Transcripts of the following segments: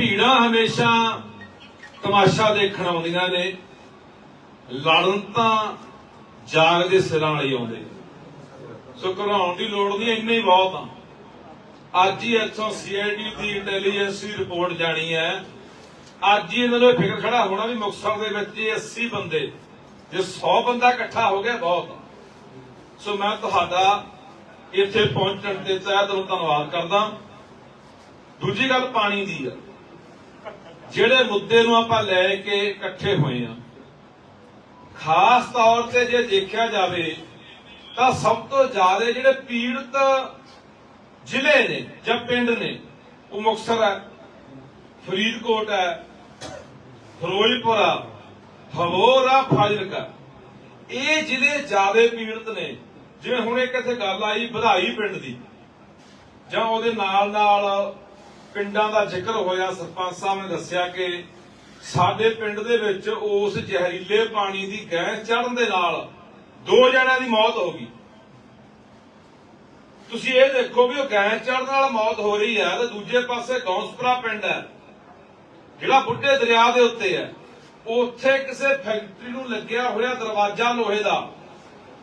ਭੀੜਾਂ ਹਮੇਸ਼ਾ ਤਮਾਸ਼ਾ ਦੇਖਣ ਆਉਂਦੀਆਂ ਨੇ। ਲੜਨ ਤਾਂ ਜਾਗ ਦੇ ਸਿਰਾਂ ਵਾਲੀ ਆਉਂਦੇ ਸੋ ਘਰਾਉਣ ਦੀ ਲੋੜ ਨਹੀਂ, ਇੰਨਾ ਹੀ ਬਹੁਤ ਆ। ਅੱਜ ਹੀ ਇੱਥੋਂ ਸੀਆਈਡੀ ਦੀ ਇੰਟੈਲੀਜੈਂਸ ਦੀ ਰਿਪੋਰਟ ਜਾਣੀ ਹੈ। ਅੱਜ ਹੀ ਇਹਨਾਂ ਨੂੰ ਇਹ ਫਿਕਰ ਖੜਾ ਹੋਣਾ ਵੀ ਮੁਕਤਸਰ ਦੇ ਵਿੱਚ ਇਹ 80 ਬੰਦੇ, ਜੇ 100 ਬੰਦਾ ਇਕੱਠਾ ਹੋ ਗਿਆ, ਬਹੁਤ ਸੋ ਮੈਂ ਤੁਹਾਡਾ ਇੱਥੇ ਪਹੁੰਚਣ ਤੇ ਤਹਿ ਦਿਲੋਂ ਧੰਨਵਾਦ ਕਰਦਾ। ਦੂਜੀ ਗੱਲ ਪਾਣੀ ਦੀ ਆ। ਜਿਹੜੇ ਮੁੱਦੇ ਨੂੰ ਆਪਾਂ ਲੈ ਕੇ ਇਕੱਠੇ ਹੋਏ ਆ ਖਾਸ ਤੌਰ ਤੇ ਜੇ ਦੇਖਿਆ ਜਾਵੇ, ਤਾਂ ਸਭ ਤੋਂ ਜ਼ਿਆਦਾ ਜਿਹੜੇ ਪੀੜਤ ਜ਼ਿਲ੍ਹੇ ਨੇ ਜਾਂ ਪਿੰਡ ਨੇ, ਉਹ ਮੁਕਤਸਰ ਹੈ, ਫਰੀਦਕੋਟ ਹੈ, ਫਿਰੋਜ਼ਪੁਰ ਆ ਹਵੋਰ ਆ ਫਾਜ਼ਿਲਕਾ ਇਹ ਜ਼ਿਲ੍ਹੇ ਜ਼ਿਆਦਾ ਪੀੜਤ ਨੇ। ਜਿਵੇਂ ਹੁਣ ਇੱਕ ਇੱਥੇ ਗੱਲ ਆਈ ਵਧਾਈ ਪਿੰਡ ਦੀ, ਜਾਂ ਉਹਦੇ ਨਾਲ ਨਾਲ ਪਿੰਡਾਂ ਦਾ ਜ਼ਿਕਰ ਹੋਇਆ, ਸਰਪੰਚ ਸਾਹਿਬ ਨੇ ਦੱਸਿਆ ਕਿ ਸਾਡੇ ਪਿੰਡ ਦੇ ਵਿੱਚ ਉਸ ਜ਼ਹਿਰੀਲੇ ਪਾਣੀ ਦੀ ਗੈਸ ਚੜਨ ਦੇ ਨਾਲ ਦੋ ਜਣਿਆਂ ਦੀ ਮੌਤ ਹੋ ਗਈ। ਤੁਸੀਂ ਇਹ ਦੇਖੋ ਵੀ ਉਹ ਗੈਸ ਚੜਨ ਨਾਲ ਮੌਤ ਹੋ ਰਹੀ ਹੈ ਤੇ ਦੂਜੇ ਪਾਸੇ ਗੌਂਸਪੁਰਾ ਪਿੰਡ ਹੈ, ਜਿਹੜਾ ਬੁੱਢੇ ਦਰਿਆ ਦੇ ਉੱਤੇ ਹੈ। ਉੱਥੇ ਕਿਸੇ ਫੈਕਟਰੀ ਨੂੰ ਲੱਗਿਆ ਹੋਇਆ ਦਰਵਾਜ਼ਾ ਲੋਹੇ ਦਾ।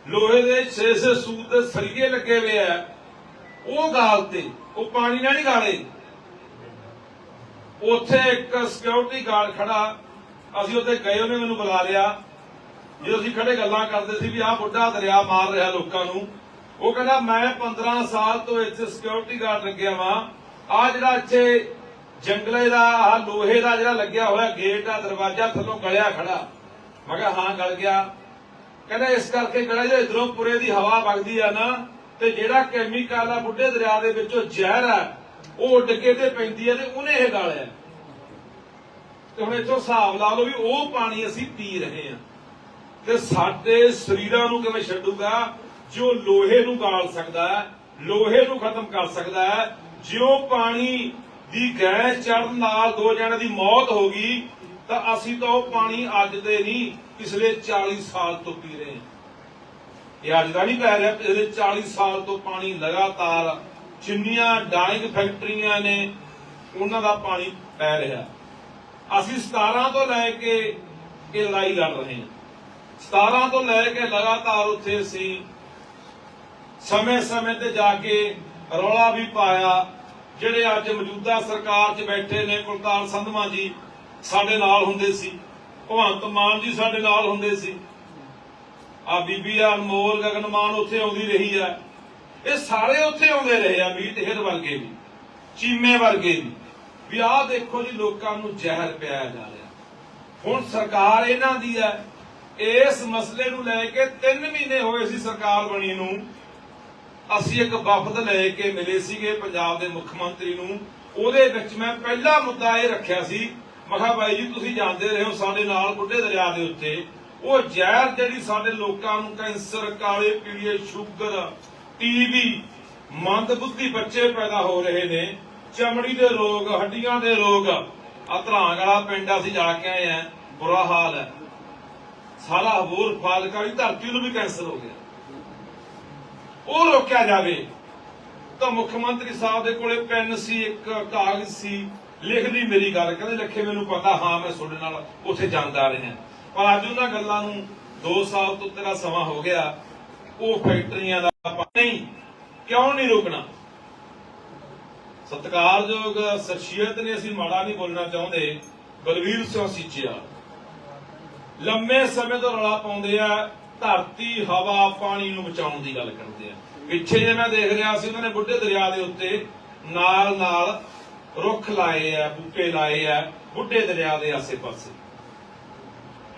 ਲੋਹੇ ਦੇ 6-6 ਸੂਤ ਦੇ ਸਰੀਏ ਲੱਗੇ ਹੋਏ ਆ ਉਹ ਗਾਲ ਤੇ, ਉਹ ਪਾਣੀ ਨਾਲ ਨਹੀਂ ਗਾਲੇ। ਉੱਥੇ ਇੱਕ ਸਿਕਿਉਰਿਟੀ ਗਾਰਡ ਖੜਾ। ਅਸੀਂ ਉੱਥੇ ਗਏ, ਉਹਨੇ ਮੈਨੂੰ ਬੁਲਾ ਲਿਆ। ਜਦੋਂ ਅਸੀਂ ਖੜੇ ਗੱਲਾਂ ਕਰਦੇ ਸੀ ਵੀ ਆਹ ਬੁੱਢਾ ਦਰਿਆ ਮਾਰ ਰਿਹਾ ਲੋਕਾਂ ਨੂੰ, ਉਹ ਕਹਿੰਦਾ, ਮੈਂ 15 ਸਾਲ ਤੋਂ ਇੱਥੇ ਸਿਕਿਉਰਿਟੀ ਗਾਰਡ ਲੱਗਿਆ ਵਾਂ। ਆ ਜਿਹੜਾ ਇੱਥੇ ਜੰਗਲੇ ਦਾ, ਆਹ ਲੋਹੇ ਦਾ ਜਿਹੜਾ ਲੱਗਿਆ ਹੋਇਆ ਗੇਟ ਆ, ਦਰਵਾਜ਼ਾ ਥੱਲੋਂ ਗਲਿਆ ਖੜਾ। ਮੈਂ ਕਿਹਾ, ਹਾਂ, ਗਲ ਗਿਆ। ਕਹਿੰਦਾ, ਇਸ ਕਰਕੇ ਗਲਿਆ ਜੇ ਇਧਰੋਂ ਪੁਰੇ ਦੀ ਹਵਾ ਵਗਦੀ ਆ ਨਾ, ਤੇ ਜਿਹੜਾ ਕੈਮੀਕਲ ਆ ਬੁੱਢੇ ਦਰਿਆ ਦੇ ਵਿੱਚੋਂ ਜ਼ਹਿਰ ਆ ਉਹ ਉੱਡ ਕੇ ਤੇ ਪੈਂਦੀ ਆ ਤੇ ਉਹਨੇ ਇਹ ਗਾਲਿਆ। ਤੇ ਹੁਣ ਇੱਥੋਂ ਹਿਸਾਬ ਲਾ ਲਓ ਵੀ ਉਹ ਪਾਣੀ ਅਸੀਂ ਪੀ ਰਹੇ ਹਾਂ। ਤੇ ਸਾਡੇ ਸਰੀਰਾਂ ਨੂੰ ਕਿਵੇਂ ਛੱਡੂਗਾ? ਜੋ ਲੋਹੇ ਨੂੰ ਗਾਲ ਸਕਦਾ ਹੈ, ਲੋਹੇ ਨੂੰ ਖਤਮ ਕਰ ਸਕਦਾ ਹੈ ਜਿਉ ਪਾਣੀ ਦੀ ਗੈਸ ਚੜਨ ਨਾਲ ਦੋ ਜਣਿਆਂ ਦੀ ਮੌਤ ਹੋ ਗਈ, ਤਾਂ ਅਸੀਂ ਤਾਂ ਉਹ ਪਾਣੀ ਅੱਜ ਦੇ ਨਹੀਂ, ਪਿਛਲੇ 40 ਸਾਲ ਤੋਂ ਪੀ ਰਹੇ ਹਾਂ। ਇਹ ਅੱਜ ਦਾ ਨਹੀਂ ਪੈ ਰਿਹਾ, ਪਿਛਲੇ 40 ਸਾਲ ਤੋਂ ਪਾਣੀ ਲਗਾਤਾਰ ਜਿੰਨੀਆਂ ਡਾਈਂਗ ਫੈਕਟਰੀਆਂ ਨੇ, ਉਹਨਾਂ ਦਾ ਪਾਣੀ ਪੈ ਰਿਹਾ। ਅਸੀਂ 17 ਤੋਂ ਲੈ ਕੇ ਇਹ ਲੜਾਈ ਲੜ ਰਹੇ ਹਾਂ। 17 ਤੋਂ ਲੈ ਕੇ ਲਗਾਤਾਰ ਉੱਥੇ ਅਸੀਂ ਸਮੇਂ-ਸਮੇਂ ਤੇ ਜਾ ਕੇ ਰੌਲਾ ਵੀ ਪਾਇਆ। ਜਿਹੜੇ ਅੱਜ ਮੌਜੂਦਾ ਸਰਕਾਰ 'ਚ ਬੈਠੇ ਨੇ, ਕੁਲਤਾਰ ਸੰਧਵਾ ਜੀ, ਸਾਡੇ ਨਾਲ ਹੁੰਦੇ ਸੀ। ਭਗਵੰਤ ਮਾਨ ਜੀ ਸਾਡੇ ਨਾਲ ਹੁੰਦੇ ਸੀ। ਆ ਬੀਬੀ ਆ ਅਨਮੋਲ ਗਗਨਮਾਨ ਉੱਥੇ ਆਉਂਦੀ ਰਹੀ ਆ ਇਹ ਸਾਰੇ ਉੱਥੇ ਆਉਂਦੇ ਰਹੇ ਆ ਮੀਤ ਹਿਰ ਵਰਗੇ ਵੀ, ਚੀਮੇ ਵਰਗੇ ਵੀ। ਵੀ ਆਹ ਦੇਖੋ ਜੀ ਲੋਕਾਂ ਨੂੰ ਜ਼ਹਿਰ ਪਿਆਇਆ ਜਾ ਰਿਹਾ। ਹੁਣ ਸਰਕਾਰ ਇਹਨਾਂ ਦੀ ਹੈ। ਇਸ ਮਸਲੇ ਨੂੰ ਲੈ ਕੇ 3 ਮਹੀਨੇ ਹੋਏ ਸੀ ਸਰਕਾਰ ਬਣੀ ਨੂੰ। ਅਸੀਂ ਇੱਕ ਵਫਦ ਲੈ ਕੇ ਮਿਲੇ ਸੀਗੇ ਪੰਜਾਬ ਦੇ ਮੁੱਖ ਮੰਤਰੀ ਨੂੰ। ਉਹਦੇ ਵਿੱਚ ਮੈਂ ਪਹਿਲਾ ਮੁੱਦਾ ਇਹ ਰੱਖਿਆ ਸੀ। ਮਖਾ ਬਾਈ ਜੀ, ਤੁਸੀਂ ਜਾਣਦੇ ਰਹੇ ਹੋ ਸਾਡੇ ਨਾਲ ਬੁੱਢੇ ਦਰਿਆ ਦੇ ਉੱਤੇ। ਉਹ ਜ਼ਹਿਰ ਜਿਹੜੀ ਸਾਡੇ ਲੋਕਾਂ ਨੂੰ ਕੈਂਸਰ, ਕਾਲੇ ਪੀਲੀਏ ਸ਼ੂਗਰ ਟੀਬੀ ਮੰਦਬੁੱਧੀ ਬੱਚੇ ਪੈਦਾ ਹੋ ਰਹੇ ਨੇ। ਚਮੜੀ ਦੇ ਰੋਗ, ਹੱਡੀਆਂ ਦੇ ਰੋਗ। ਆ ਵਾਲਾ ਪਿੰਡ ਅਸੀਂ ਜਾ ਕੇ ਆਏ ਆ ਬੁਰਾ ਹਾਲ ਹੈ। ਸਾਰਾ ਹੋਰ ਫਾਲਕਾ ਧਰਤੀ ਨੂੰ ਵੀ ਕੈਂਸਰ ਹੋ ਗਿਆ। ਉਹ ਰੋਕਿਆ ਜਾਵੇ। ਤਾਂ ਮੁੱਖ ਮੰਤਰੀ ਸਾਹਿਬ ਦੇ ਕੋਲੇ ਪੈਨ ਸੀ, ਇੱਕ ਕਾਗਜ਼ ਸੀ। ਲਿਖਦੀ ਮੇਰੀ ਗੱਲ, ਕਹਿੰਦੇ ਲੱਖੇ ਮੈਨੂੰ ਪਤਾ, ਹਾਂ, ਮੈਂ ਤੁਹਾਡੇ ਨਾਲ ਉੱਥੇ ਜਾਂਦਾ ਰਿਹਾ। ਪਰ ਅੱਜ ਉਹਨਾਂ ਗੱਲਾਂ ਨੂੰ 2 ਸਾਲ ਤੋਂ ਤੇਰਾ ਸਮਾਂ ਹੋ ਗਿਆ। ਉਹ ਫੈਕਟਰੀਆਂ ਦਾ ਨਹੀਂ, ਕਿਉਂ ਨਹੀਂ ਰੁਕਣਾ? ਸਤਿਕਾਰਯੋਗ ਸ਼ਖਸੀਅਤ ਨੇ ਅਸੀਂ ਮਾੜਾ ਨਹੀਂ ਬੋਲਣਾ ਚਾਹੁੰਦੇ, ਬਲਵੀਰ ਸਿੰਘ ਸੀਚਿਆ। ਲੰਮੇ ਸਮੇਂ ਤੋਂ ਰੌਲਾ ਪਾਉਂਦੇ ਆ, ਧਰਤੀ, ਹਵਾ, ਪਾਣੀ ਨੂੰ ਬਚਾਉਣ ਦੀ ਗੱਲ ਕਰਦੇ ਆ। ਪਿੱਛੇ ਜੇ ਮੈਂ ਦੇਖ ਰਿਹਾ ਸੀ, ਉਹਨਾਂ ਨੇ ਬੁੱਢੇ ਦਰਿਆ ਦੇ ਉੱਤੇ ਨਾਲ ਨਾਲ ਰੁੱਖ ਲਾਏ ਆ, ਬੂਟੇ ਲਾਏ ਆ, ਬੁੱਢੇ ਦਰਿਆ ਦੇ ਆਸੇ-ਪਾਸੇ।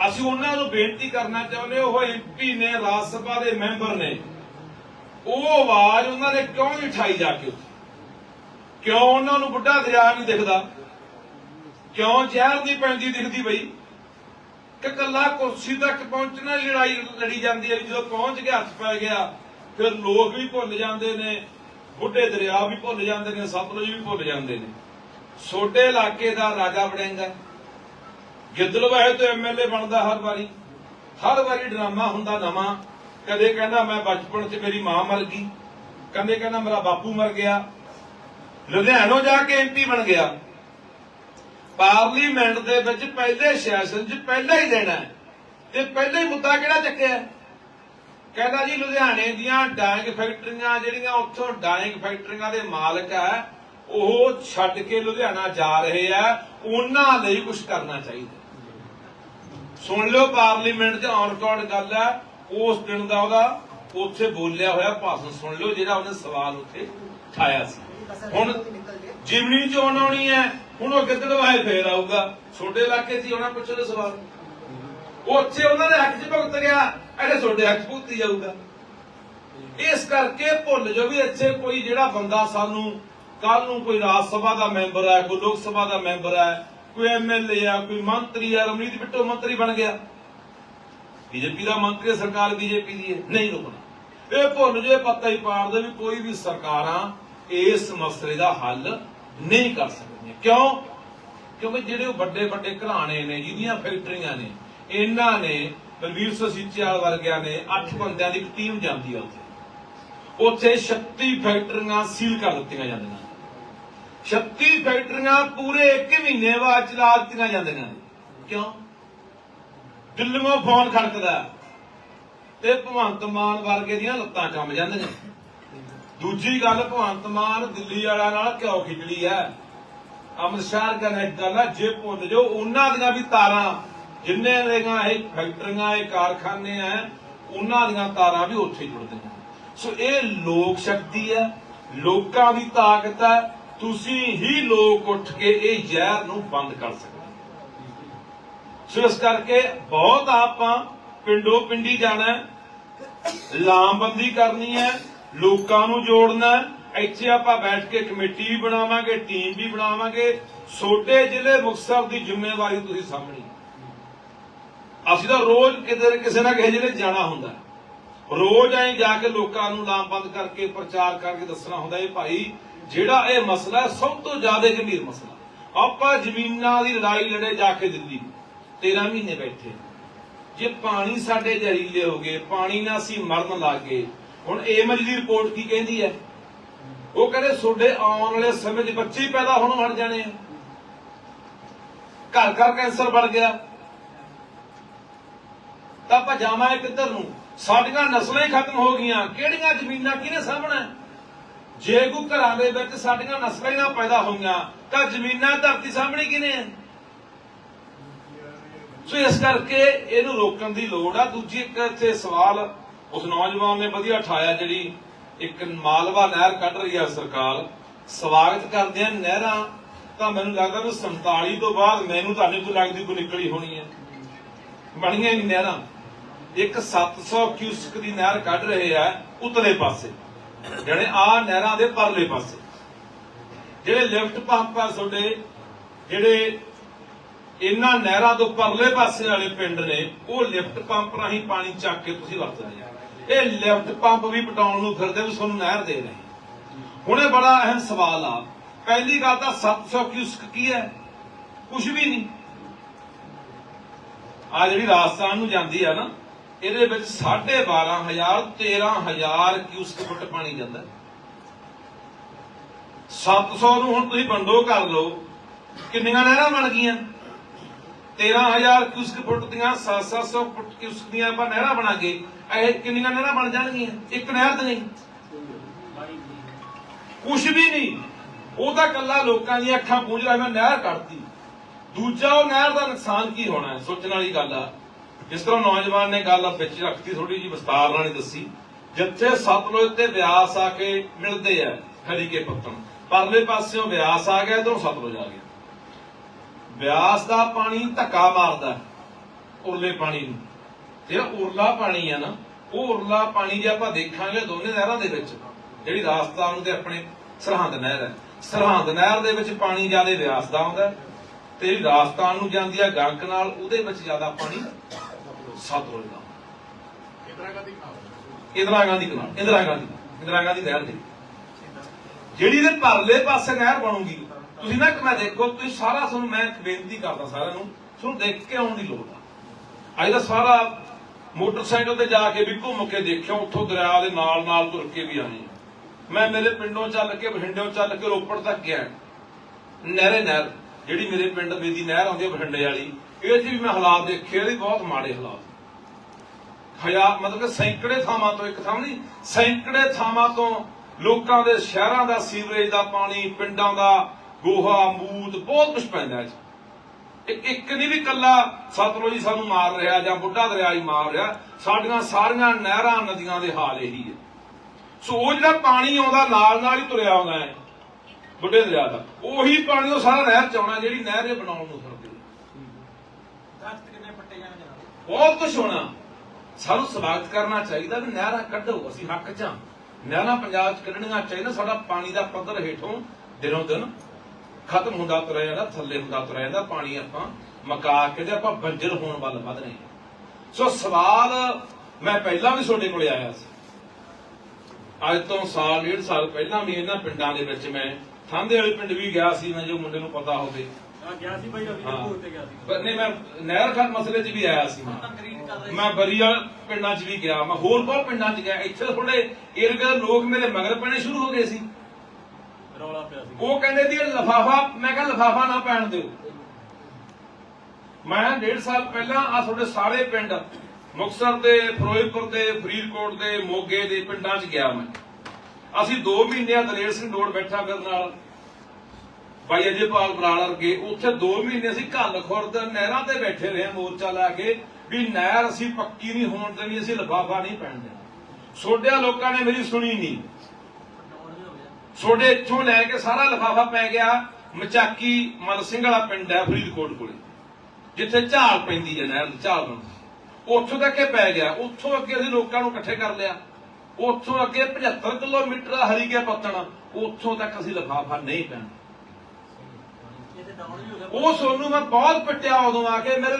ਅਸੀਂ ਉਹਨਾਂ ਨੂੰ ਬੇਨਤੀ ਕਰਨਾ ਚਾਹੁੰਦੇ ਉਹ ਐਮਪੀ ਨੇ, ਰਾਜ ਸਭਾ ਦੇ ਮੈਂਬਰ ਨੇ। ਉਹ ਆਵਾਜ਼ ਉਹਨਾਂ ਨੇ ਕਿਉਂ ਨਹੀਂ ਉਠਾਈ ਜਾ ਕੇ ਉੱਥੇ? ਕਿਉਂ ਉਹਨਾਂ ਨੂੰ ਬੁੱਢਾ ਦਰਿਆ ਨਹੀਂ ਦਿਖਦਾ? ਕਿਉਂ ਜ਼ਹਿਰ ਦੀ ਪੈਂਦੀ ਦਿਖਦੀ ਬਈ? ਕਿ ਕੱਲਾ ਕੁਰਸੀ ਤੱਕ ਪਹੁੰਚਣਾ ਲੜਾਈ ਲੜੀ ਜਾਂਦੀ ਹੈ, ਜਦੋਂ ਪਹੁੰਚ ਗਿਆ ਹੱਥ ਪੈ ਗਿਆ, ਫਿਰ ਲੋਕ ਵੀ ਭੁੱਲ ਜਾਂਦੇ ਨੇ, ਬੁੱਢੇ ਦਰਿਆ ਵੀ ਭੁੱਲ ਜਾਂਦੇ ਨੇ, ਸਤਲੁਜ ਵੀ ਭੁੱਲ ਜਾਂਦੇ ਨੇ। ਛੋਟੇ ਇਲਾਕੇ ਦਾ ਰਾਜਾ ਬਣੇਗਾ ਗਿੱਦੜਵਾਹੇ ਤੋਂ ਐਮਐਲਏ ਬਣਦਾ ਹਰ ਵਾਰੀ। ਹਰ ਵਾਰੀ ਡਰਾਮਾ ਹੁੰਦਾ ਨਵਾਂ। ਕਦੇ ਕਹਿੰਦਾ ਮੈਂ ਬਚਪਨ 'ਚ ਮੇਰੀ ਮਾਂ ਮਰ ਗਈ। ਕਦੇ ਕਹਿੰਦਾ ਮੇਰਾ ਬਾਪੂ ਮਰ ਗਿਆ। ਲੁਧਿਆਣੋਂ ਜਾ ਕੇ ਐਮਪੀ ਬਣ ਗਿਆ। ਪਾਰਲੀਮੈਂਟ ਦੇ ਵਿੱਚ ਪਹਿਲੇ ਸੈਸ਼ਨ 'ਚ ਪਹਿਲਾ ਹੀ ਦੇਣਾ ਹੈ। ਤੇ ਪਹਿਲਾ ਹੀ ਮੁੱਦਾ ਕਿਹੜਾ ਚੱਕਿਆ ਕਹਿੰਦਾ ਜੀ ਲੁਧਿਆਣੇ ਦੀਆਂ ਡਾਇੰਗ ਫੈਕਟਰੀਆਂ ਜਿਹੜੀਆਂ ਉੱਥੋਂ ਡਾਇੰਗ ਫੈਕਟਰੀਆਂ ਦੇ ਮਾਲਕ ਆ ਉਹ ਛੱਡ ਕੇ ਲੁਧਿਆਣਾ ਜਾ ਰਹੇ ਆ। ਉਹਨਾਂ ਲਈ ਕੁਝ ਕਰਨਾ ਚਾਹੀਦਾ। ਸੁਣ ਲਿਓ, ਪਾਰਲੀਮੈਂਟ 'ਚ ਔਨ ਰਿਕਾਰਡ ਗੱਲ ਹੈ? ਉਸ ਦਿਨ ਦਾ ਉਹਦਾ ਉੱਥੇ ਬੋਲਿਆ ਹੋਇਆ ਭਾਸ਼ਣ ਸੁਣ ਲਿਓ, ਜਿਹੜਾ ਉਹਨੇ ਸਵਾਲ ਉੱਥੇ ਉਠਾਇਆ ਸੀ। ਹੁਣ ਜਿਮਨੀ ਚੋਣ ਆਉਣੀ ਹੈ, ਹੁਣ ਉਹ ਗਿੱਦੜਵਾਏ ਫੇਰ ਆਊਗਾ? ਛੋਟੇ ਇਲਾਕੇ 'ਚ ਉਹਨਾਂ ਪੁੱਛੋ ਸਵਾਲ। ਉੱਥੇ ਉਹਨਾਂ ਦੇ ਹੱਕ 'ਚ ਭੁਗਤ ਗਿਆ ਇਹਦੇ ਛੋਟੇ ਹੱਕ ਭੁਗਤੀ ਜਾਊਗਾ। ਇਸ ਕਰਕੇ ਭੁੱਲ ਜੋ ਵੀ ਇੱਥੇ ਕੋਈ ਜਿਹੜਾ ਬੰਦਾ ਸਾਨੂੰ ਕੱਲ ਨੂੰ ਕੋਈ ਰਾਜ ਸਭਾ ਦਾ ਮੈਂਬਰ ਹੈ ਕੋਈ ਲੋਕ ਸਭਾ ਦਾ ਮੈਂਬਰ ਹੈ ਕੋਈ ਐਮਐਲਏ ਆ, ਕੋਈ ਮੰਤਰੀ ਆ, ਰਮਨੀਤ ਬਿੱਟੋ ਮੰਤਰੀ ਬਣ ਗਿਆ। ਬੀਜੇਪੀ ਦਾ ਮੰਤਰੀ ਹੈ, ਸਰਕਾਰ ਬੀਜੇਪੀ ਦੀ ਹੈ। ਨਹੀਂ ਰੁਕਣਾ। ਇਹ ਭੁੱਲ ਜੋ ਪੱਤਾ ਹੀ ਪਾੜਦੇ ਵੀ ਕੋਈ ਵੀ ਸਰਕਾਰਾਂ ਇਸ ਮਸਲੇ ਦਾ ਹੱਲ ਨਹੀਂ ਕਰ ਸਕਦੀਆਂ। ਕਿਉਂ? ਕਿਉਂਕਿ ਜਿਹੜੇ ਵੱਡੇ ਵੱਡੇ ਘਰਾਣੇ ਨੇ ਜਿਹਦੀਆਂ ਫੈਕਟਰੀਆਂ ਨੇ ਇਹਨਾਂ ਨੇ ਬਲਵੀਰ ਸਿੰਘ ਵਰਗਿਆਂ ਨੇ 8 ਬੰਦਿਆਂ ਦੀ ਇੱਕ ਟੀਮ ਜਾਂਦੀ ਆ ਉੱਥੇ। ਉੱਥੇ 36 ਫੈਕਟਰੀਆਂ ਸੀਲ ਕਰ ਦਿੱਤੀਆਂ ਜਾਂਦੀਆਂ 36 ਫੈਕਟਰੀਆਂ ਪੂਰੇ 1 ਮਹੀਨੇ ਬਾਅਦ ਚਲਾ ਦਿੱਤੀਆਂ ਜਾਂਦੀਆਂ ਨੇ। ਕਿਉਂ? ਦਿੱਲੀੋਂ ਫੋਨ ਖੜਕਦਾ। ਤੇ ਭਗਵੰਤ ਮਾਨ ਵਰਗੇ ਦੀਆਂ ਲੱਤਾਂ ਕੰਮ ਜਾਂਦੀਆਂ। ਦੂਜੀ ਗੱਲ ਭਗਵੰਤ ਮਾਨ ਦਿੱਲੀ ਵਾਲਾ ਨਾਲ ਕਿਉਂ ਖਿਚੜੀ ਹੈ। ਅਮਰ ਸ਼ਾਹ ਕਹਿੰਦਾ, ਇੱਕ ਜੇ ਭੁੱਲ ਜੋ ਉਹਨਾਂ ਦੀਆਂ ਵੀ ਤਾਰਾਂ, ਜਿੰਨੇ ਦੀਆਂ ਇਹ ਫੈਕਟਰੀਆਂ, ਇਹ ਕਾਰਖਾਨੇ ਆ, ਉਹਨਾਂ ਦੀਆਂ ਤਾਰਾਂ ਵੀ ਉੱਥੇ ਜੁੜਦੀਆਂ। ਸੋ ਇਹ ਲੋਕ ਸ਼ਕਤੀ ਹੈ, ਲੋਕਾਂ ਦੀ ਤਾਕਤ ਹੈ, ਤੁਸੀਂ ਹੀ ਲੋਕ ਉੱਠ ਕੇ ਇਹ ਜ਼ਹਿਰ ਨੂੰ ਬੰਦ ਕਰ ਸਕਦੇ ਸੋ ਇਸ ਕਰਕੇ ਬਹੁਤ ਆਪਾਂ ਪਿੰਡੋ ਪਿੰਡੀ ਜਾਣਾ ਲਾਮਬੰਦੀ ਕਰਨੀ ਹੈ, ਲੋਕਾਂ ਨੂੰ ਜੋੜਨਾ ਇੱਥੇ ਆਪਾਂ ਬੈਠ ਕੇ ਕਮੇਟੀ ਵੀ ਬਣਾਵਾਂਗੇ, ਟੀਮ ਵੀ ਬਣਾਵਾਂਗੇ। ਛੋਟੇ ਜ਼ਿਲ੍ਹੇ ਮੁਕਤਸਰ ਦੀ ਜ਼ਿੰਮੇਵਾਰੀ ਤੁਸੀਂ ਸਾਹਮਣੀ ਅਸੀਂ ਤਾਂ ਰੋਜ਼ ਕਿਤੇ ਨਾ ਕਿਸੇ ਨਾ ਕਿਸੇ ਜ਼ਿਲ੍ਹੇ ਜਾਣਾ ਹੁੰਦਾ ਰੋਜ਼ ਐਂ ਜਾ ਕੇ ਲੋਕਾਂ ਨੂੰ ਲਾਮਬੰਦ ਕਰਕੇ, ਪ੍ਰਚਾਰ ਕਰਕੇ ਦੱਸਣਾ ਹੁੰਦਾ ਇਹ ਭਾਈ, ਜਿਹੜਾ ਇਹ ਮਸਲਾ ਸਭ ਤੋਂ ਜ਼ਿਆਦਾ ਗੰਭੀਰ ਮਸਲਾ ਆਪਾਂ ਜ਼ਮੀਨਾਂ ਦੀ ਲੜਾਈ ਲੜੇ ਜਾ ਕੇ ਦਿੱਲੀ 13 ਮਹੀਨੇ ਬੈਠੇ। ਜੇ ਪਾਣੀ ਸਾਡੇ ਜ਼ਹਿਰੀਲੇ ਹੋ ਗਏ, ਪਾਣੀ ਨਾਲ ਅਸੀਂ ਮਰਨ ਲੱਗ ਗਏ। ਹੁਣ ਏਮਜ ਦੀ ਰਿਪੋਰਟ ਕੀ ਕਹਿੰਦੀ ਹੈ? ਉਹ ਕਹਿੰਦੇ, ਤੁਹਾਡੇ ਆਉਣ ਵਾਲੇ ਸਮੇਂ 'ਚ ਬੱਚੇ ਪੈਦਾ ਹੋਣ ਹਟ ਜਾਣੇ ਆ। ਘਰ ਘਰ ਕੈਂਸਰ ਵੱਧ ਗਿਆ। ਤਾਂ ਆਪਾਂ ਜਾਵਾਂਗੇ ਕਿੱਧਰ ਨੂੰ? ਸਾਡੀਆਂ ਨਸਲਾਂ ਹੀ ਖਤਮ ਹੋ ਗਈਆਂ। ਕਿਹੜੀਆਂ ਜ਼ਮੀਨਾਂ ਕਿਹਨੇ ਸਾਹਮਣਾ? ਜੇ ਕੋ ਘਰਾਂ ਦੇ ਵਿੱਚ ਸਾਡੀਆਂ ਨਸਲਾਂ ਹੀ ਨਾ ਪੈਦਾ ਹੋਈਆਂ, ਤਾਂ ਜ਼ਮੀਨਾਂ ਧਰਤੀ ਸਾਹਮਣੇ ਕਿਹਨੇ ਹੈ ਸੋ ਇਸ ਕਰਕੇ ਇਹਨੂੰ ਰੋਕਣ ਦੀ ਲੋੜ ਆ। ਦੂਜੀ ਇੱਕ ਇੱਥੇ ਸਵਾਲ ਉਸ ਨੌਜਵਾਨ ਨੇ ਵਧੀਆ ਉਠਾਇਆ, ਜਿਹੜੀ ਇੱਕ ਮਾਲਵਾ ਨਹਿਰ ਕੱਢ ਰਹੀ ਆ ਸਰਕਾਰ। ਸਵਾਗਤ ਕਰਦੇ ਆ ਨਹਿਰਾਂ। ਤਾਂ ਮੈਨੂੰ ਲੱਗਦਾ ਵੀ 47 ਤੋਂ ਬਾਅਦ ਮੈਨੂੰ ਤਾਂ ਨਹੀਂ ਕੋਈ ਲੱਗਦੀ ਕੋਈ ਨਿਕਲੀ ਹੋਣੀ ਹੈ ਬਣੀਆਂ ਹੀ ਨਹਿਰਾਂ। ਇੱਕ 700 ਕਿਊਸਕ ਦੀ ਨਹਿਰ ਕੱਢ ਰਹੇ ਆ ਉਤਲੇ ਪਾਸੇ। ਜਿਹੜੇ ਆ ਨਹਿਰਾਂ ਦੇ ਪਰਲੇ ਪਾਸੇ। ਜਿਹੜੇ ਲਿਫਟ ਪੰਪ ਆ ਤੁਹਾਡੇ, ਜਿਹੜੇ ਇਹਨਾਂ ਨਹਿਰਾਂ ਤੋਂ ਪਰਲੇ ਪਾਸੇ ਵਾਲੇ ਪਿੰਡ ਨੇ, ਉਹ ਲਿਫਟ ਪੰਪ ਰਾਹੀਂ ਪਾਣੀ ਚੱਕ ਕੇ ਤੁਸੀਂ ਵਰਤਦੇ ਆ। ਇਹ ਲਿਫਟ ਪੰਪ ਵੀ ਪਟਾਉਣ ਨੂੰ ਫਿਰਦੇ ਵੀ ਤੁਹਾਨੂੰ ਨਹਿਰ ਦੇ ਰਹੇ। ਹੁਣ ਇਹ ਬੜਾ ਅਹਿਮ ਸਵਾਲ ਆ। ਪਹਿਲੀ ਗੱਲ ਤਾਂ 700 ਕਿਊਸਕ ਕੀ ਹੈ? ਕੁਝ ਵੀ ਨਹੀਂ। ਆ ਜਿਹੜੀ ਰਾਜਸਥਾਨ ਨੂੰ ਜਾਂਦੀ ਆ ਨਾ, ਇਹਦੇ ਵਿੱਚ 12500 13000 ਕਿਊਸਕ ਫੁੱਟ ਪਾਣੀ ਜਾਂਦਾ। 700 ਨੂੰ ਹੁਣ ਤੁਸੀਂ ਵੰਡੋ ਕਰ ਲਓ, ਕਿੰਨੀਆਂ ਨਹਿਰਾਂ ਬਣ ਗਈਆਂ? 13000 ਕਿਊਸਕ ਫੁੱਟ ਦੀਆਂ 700 ਫੁੱਟ ਕਿਊਸਕ ਦੀਆਂ ਆਪਾਂ ਨਹਿਰਾਂ ਬਣਾਗੇ ਇਹ ਕਿੰਨੀਆਂ ਨਹਿਰਾਂ ਬਣ ਜਾਣਗੀਆਂ? ਇੱਕ ਨਹਿਰ ਤੇ ਨਹੀਂ। ਕੁਝ ਵੀ ਨਹੀਂ। ਉਹ ਤਾਂ ਕੱਲਾ ਲੋਕਾਂ ਦੀਆਂ ਅੱਖਾਂ ਪੂੰਝ ਰਿਹਾ ਮੈਂ ਨਹਿਰ ਕੱਢਤੀ। ਦੂਜਾ ਉਹ ਨਹਿਰ ਦਾ ਨੁਕਸਾਨ ਕੀ ਹੋਣਾ ਹੈ? ਸੋਚਣ ਵਾਲੀ ਗੱਲ ਆ। ਜਿਸ ਤਰ੍ਹਾਂ ਨੌਜਵਾਨ ਨੇ ਗੱਲ ਵਿੱਚ ਰੱਖਤੀ ਥੋੜੀ ਜੀ ਵਿਸਤਾਰ ਨਾਲ ਹੀ ਦੱਸੀ। ਜਿੱਥੇ ਸਤਲੁਜ ਤੇ ਬਿਆਸ ਆ ਕੇ ਮਿਲਦੇ ਆ ਖੜੀ ਕੇ ਪੱਤਣ। ਪਰਲੇ ਪਾਸਿਓਂ ਬਿਆਸ ਆ ਗਿਆ, ਇਧਰੋਂ ਸਤਲੁਜ ਆ ਗਿਆ। ਬਿਆਸ ਦਾ ਪਾਣੀ ਧੱਕਾ ਮਾਰਦਾ ਉਰਲੇ ਪਾਣੀ ਨੂੰ। ਜਿਹੜਾ ਉਰਲਾ ਪਾਣੀ ਆ ਨਾ ਉਹ ਉਰਲਾ ਪਾਣੀ ਜੇ ਆਪਾਂ ਦੇਖਾਂਗੇ ਦੋਨੇ ਨਹਿਰਾਂ ਦੇ ਵਿੱਚ ਜਿਹੜੀ ਰਾਜਸਥਾਨ ਨੂੰ ਤੇ ਆਪਣੇ ਸਰਹੰਦ ਨਹਿਰ ਹੈ ਸਰਹੰਦ ਨਹਿਰ ਦੇ ਵਿੱਚ ਪਾਣੀ ਜ਼ਿਆਦਾ ਬਿਆਸ ਦਾ ਆਉਂਦਾ ਤੇ ਜਿਹੜੀ ਰਾਜਸਥਾਨ ਨੂੰ ਜਾਂਦੀ ਆ ਗੰਕ ਨਾਲ ਉਹਦੇ ਵਿੱਚ ਜ਼ਿਆਦਾ ਪਾਣੀ ਸਤਲੁਜ ਦਾ ਇੰਦਰਾ ਗਾਂਧੀ ਕਨਾਲ ਇੰਦਰਾ ਗਾਂਧੀ ਇੰਦਰਾ ਗਾਂਧੀ ਨਹਿਰ ਦੇ। ਜਿਹੜੀ ਦੇ ਪਰਲੇ ਪਾਸੇ ਨਹਿਰ ਬਣੂਗੀ ਤੁਸੀਂ ਨਾ ਕਿ ਮੈਂ ਦੇਖੋ, ਤੁਸੀਂ ਸਾਰਾ ਤੁਹਾਨੂੰ ਮੈਂ ਬੇਨਤੀ ਕਰਦਾ ਸਾਰਿਆਂ ਨੂੰ, ਤੁਹਾਨੂੰ ਦੇਖ ਕੇ ਆਉਣ ਦੀ ਲੋੜ ਆ। ਅੱਜ ਦਾ ਸਾਰਾ ਮੋਟਰਸਾਈਕਲ ਤੇ ਜਾ ਕੇ ਵੀ ਘੁੰਮ ਕੇ ਦੇਖਿਓ, ਉੱਥੋਂ ਦਰਿਆ ਦੇ ਨਾਲ ਨਾਲ ਤੁਰ ਕੇ ਵੀ ਆਏ ਮੈਂ ਮੇਰੇ ਪਿੰਡੋਂ ਚੱਲ ਕੇ ਬਠਿੰਡਿਓਂ ਚੱਲ ਕੇ ਰੋਪੜ ਤੱਕ ਗਿਆ। ਨਹਿਰੇ ਨਹਿਰ, ਜਿਹੜੀ ਮੇਰੇ ਪਿੰਡ ਮੇਦੀ ਨਹਿਰ ਆਉਂਦੀ ਹੈ ਬਠਿੰਡੇ ਵਾਲੀ, ਇਹ 'ਚ ਵੀ ਮੈਂ ਹਾਲਾਤ ਦੇਖੇ, ਇਹਦੇ ਬਹੁਤ ਮਾੜੇ ਹਾਲਾਤ। ਹਜ਼ਾਰ ਮਤਲਬ ਕਿ ਸੈਂਕੜੇ ਥਾਵਾਂ ਤੋਂ, ਇੱਕ ਥਾਂ ਨਹੀਂ, ਸੈਂਕੜੇ ਥਾਵਾਂ ਤੋਂ ਲੋਕਾਂ ਦੇ ਸ਼ਹਿਰਾਂ ਦਾ ਸੀਵਰੇਜ ਦਾ ਪਾਣੀ, ਪਿੰਡਾਂ ਦਾ ਗੋਹਾ ਮੂਤ ਬਹੁਤ ਕੁਝ ਪੈਂਦਾ 'ਚ ਇੱਕ ਇੱਕ ਨਹੀਂ ਵੀ ਕੱਲਾ ਸਤਲੁਜ ਸਾਨੂੰ ਮਾਰ ਰਿਹਾ ਜਾਂ ਬੁੱਢਾ ਦਰਿਆ ਹੀ ਮਾਰ ਰਿਹਾ ਸਾਡੀਆਂ ਸਾਰੀਆਂ ਨਹਿਰਾਂ ਨਦੀਆਂ ਦੇ ਹਾਲ ਇਹੀ ਹੈ। ਸੋ ਉਹ ਜਿਹੜਾ ਪਾਣੀ ਆਉਂਦਾ ਨਾਲ ਨਾਲ ਹੀ ਤੁਰਿਆ ਆਉਂਦਾ ਹੈ ਬੁੱਢੇ ਦਰਿਆ ਦਾ ਉਹੀ ਪਾਣੀ ਉਹ ਸਾਰਾ ਨਹਿਰ ਚ ਆਉਣਾ ਜਿਹੜੀ ਨਹਿਰ ਇਹ ਬਣਾਉਣ ਨੂੰ ਫਿਰਦੀ ਹੈ। ਦਰਖਤ ਕਿੰਨੇ ਪੱਟੇ ਜਾਣ ਜਨਾਬ ਬਹੁਤ ਕੁਝ ਹੋਣਾ। ਸਾਨੂੰ ਸਵਾਗਤ ਕਰਨਾ ਚਾਹੀਦਾ ਵੀ ਨਹਿਰਾਂ ਕੱਢੋ ਅਸੀਂ ਹੱਕ ਚ। ਨਹਿਰਾਂ ਪੰਜਾਬ ਚ ਕੱਢਣੀਆਂ ਚਾਹੀਦਾ ਸਾਡਾ ਪਾਣੀ ਦਾ ਪੱਧਰ ਹੇਠੋਂ ਦਿਨੋਂ ਦਿਨ ਖਤਮ ਹੁੰਦਾ ਤੁਰਿਆ ਜਾਂਦਾ ਥੱਲੇ ਹੁੰਦਾ ਤੁਰਿਆ ਜਾਂਦਾ ਪਾਣੀ ਆਪਾਂ ਮਕਾ ਕੇ ਤੇ ਆਪਾਂ ਬੰਜਰ ਹੋਣ ਵੱਲ ਵਧ ਰਹੇ ਹਾਂ। ਸੋ ਸਵਾਲ ਮੈਂ ਪਹਿਲਾਂ ਵੀ ਤੁਹਾਡੇ ਕੋਲੇ ਆਇਆ ਸੀ। ਅੱਜ ਤੋਂ ਸਾਲ ਡੇਢ ਸਾਲ ਪਹਿਲਾਂ ਵੀ ਇਹਨਾਂ ਪਿੰਡਾਂ ਦੇ ਵਿੱਚ ਮੈਂ ਥਾਂਦੇ ਵਾਲੇ ਪਿੰਡ ਵੀ ਗਿਆ ਸੀ ਜੋ ਮੁੰਡੇ ਨੂੰ ਪਤਾ ਹੋਵੇ। ਆ ਗਿਆ ਸੀ ਬਾਈ ਰਵੀ ਹਾਂ। ਦੇ ਤੇ ਗਿਆ ਸੀ। ਨਹੀਂ ਮੈਂ ਨਹਿਰ ਖਤ ਮਸਲੇ 'ਚ ਵੀ ਆਇਆ ਸੀ ਮੈਂ। ਬਰੀਆਲ ਪਿੰਡਾਂ 'ਚ ਵੀ ਗਿਆ ਮੈਂ ਹੋਰ ਬਹੁਤ ਪਿੰਡਾਂ 'ਚ ਗਿਆ। ਇੱਥੇ ਥੋੜੇ ਦੇ ਲੋਕ ਮੇਰੇ ਮਗਰ ਪੈਣੇ ਸ਼ੁਰੂ ਹੋ ਗਏ ਸੀ। ਰੌਲਾ ਪਿਆ ਸੀ। ਉਹ ਕਹਿੰਦੇ ਦੀ ਲਫਾਫਾ, ਮੈਂ ਕਿਹਾ ਲਫਾਫਾ ਨਾ ਪੈਣ ਦਿਓ। ਮੈਂ ਡੇਢ ਸਾਲ ਪਹਿਲਾਂ ਆ ਤੁਹਾਡੇ ਸਾਰੇ ਪਿੰਡ, ਮੁਕਤਸਰ ਦੇ, ਫਿਰੋਜ਼ਪੁਰ ਦੇ, ਫਰੀਦਕੋਟ ਦੇ, ਮੋਗੇ ਦੇ ਪਿੰਡਾਂ 'ਚ ਗਿਆ ਮੈਂ। ਅਸੀਂ 2 ਮਹੀਨੇ ਦਲੇਰ ਸਿੰਘ ਡੋੜ ਬੈਠਾ ਮੇਰੇ ਨਾਲ। ਭਾਈ ਅਜੇਪਾਲ ਬਰਾੜ ਵਰਗੇ, ਉੱਥੇ 2 ਮਹੀਨੇ ਅਸੀਂ ਘੱਲ ਖੁਰਦ ਨਹਿਰਾਂ ਤੇ ਬੈਠੇ ਰਹੇ, ਮੋਰਚਾ ਲਾ ਕੇ, ਵੀ ਨਹਿਰ ਅਸੀਂ ਪੱਕੀ ਨਹੀਂ ਹੋਣ ਦੇਣੀ, ਅਸੀਂ ਲਫਾਫਾ ਨਹੀਂ ਪੈਣ ਦੇਣਾ। ਛੋਡਿਆ ਲੋਕਾਂ ਨੇ ਮੇਰੀ ਸੁਣੀ ਨਹੀਂ। ਛੋਡੇ ਇੱਥੋਂ ਲੈ ਕੇ ਸਾਰਾ ਲਫਾਫਾ ਪੈ ਗਿਆ। ਮਚਾਕੀ ਮਲ ਸਿੰਘ ਵਾਲਾ ਪਿੰਡ ਹੈ ਫਰੀਦਕੋਟ ਕੋਲੇ ਜਿੱਥੇ ਝਾਲ ਪੈਂਦੀ ਹੈ ਨਹਿਰ ਝਾਲ ਨੂੰ ਉੱਥੋਂ ਤੱਕ ਇਹ ਪੈ ਗਿਆ। ਉੱਥੋਂ ਅੱਗੇ ਅਸੀਂ ਲੋਕਾਂ ਨੂੰ ਇਕੱਠੇ ਕਰ ਲਿਆ। ਉੱਥੋਂ ਅੱਗੇ 75 ਕਿਲੋਮੀਟਰ ਹਰੀਕੇ ਪੱਤਣ। ਉੱਥੋਂ ਤੱਕ ਅਸੀਂ ਲਫਾਫਾ ਨਹੀਂ ਪੈਣਾ। ਉਹ ਸੋਨੂੰ ਮੈਂ ਬਹੁਤ ਪਿੱਟਿਆ ਉਦੋਂ ਆ ਕੇ। ਮੇਰੇ